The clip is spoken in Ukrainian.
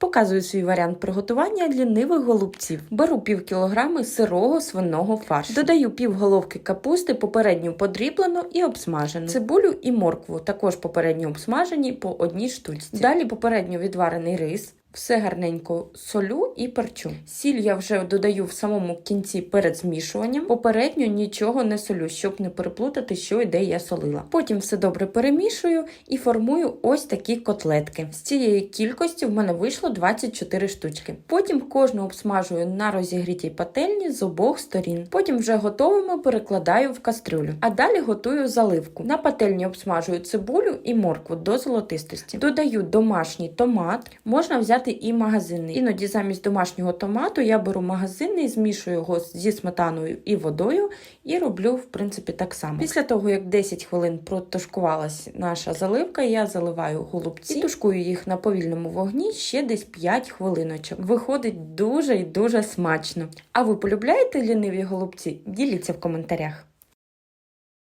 Показую свій варіант приготування лінивих голубців. Беру пів кілограми сирого свиного фаршу. Додаю пів головки капусти, попередньо подріблену і обсмажену. Цибулю і моркву, також попередньо обсмажені по одній штучці. Далі попередньо відварений рис. Все гарненько солю і перчу. Сіль я вже додаю в самому кінці перед змішуванням. Попередньо нічого не солю, щоб не переплутати, що і де я солила. Потім все добре перемішую і формую ось такі котлетки. З цієї кількості в мене вийшло 24 штучки. Потім кожну обсмажую на розігрітій пательні з обох сторін. Потім вже готовими перекладаю в кастрюлю. А далі готую заливку. На пательні обсмажую цибулю і моркву до золотистості. Додаю домашній томат, можна взяти і магазинний. Іноді замість домашнього томату я беру магазинний, змішую його зі сметаною і водою і роблю в принципі так само. Після того, як 10 хвилин протушкувалась наша заливка, я заливаю голубці і тушкую їх на повільному вогні ще десь 5 хвилиночок. Виходить дуже і дуже смачно. А ви полюбляєте ліниві голубці? Діліться в коментарях.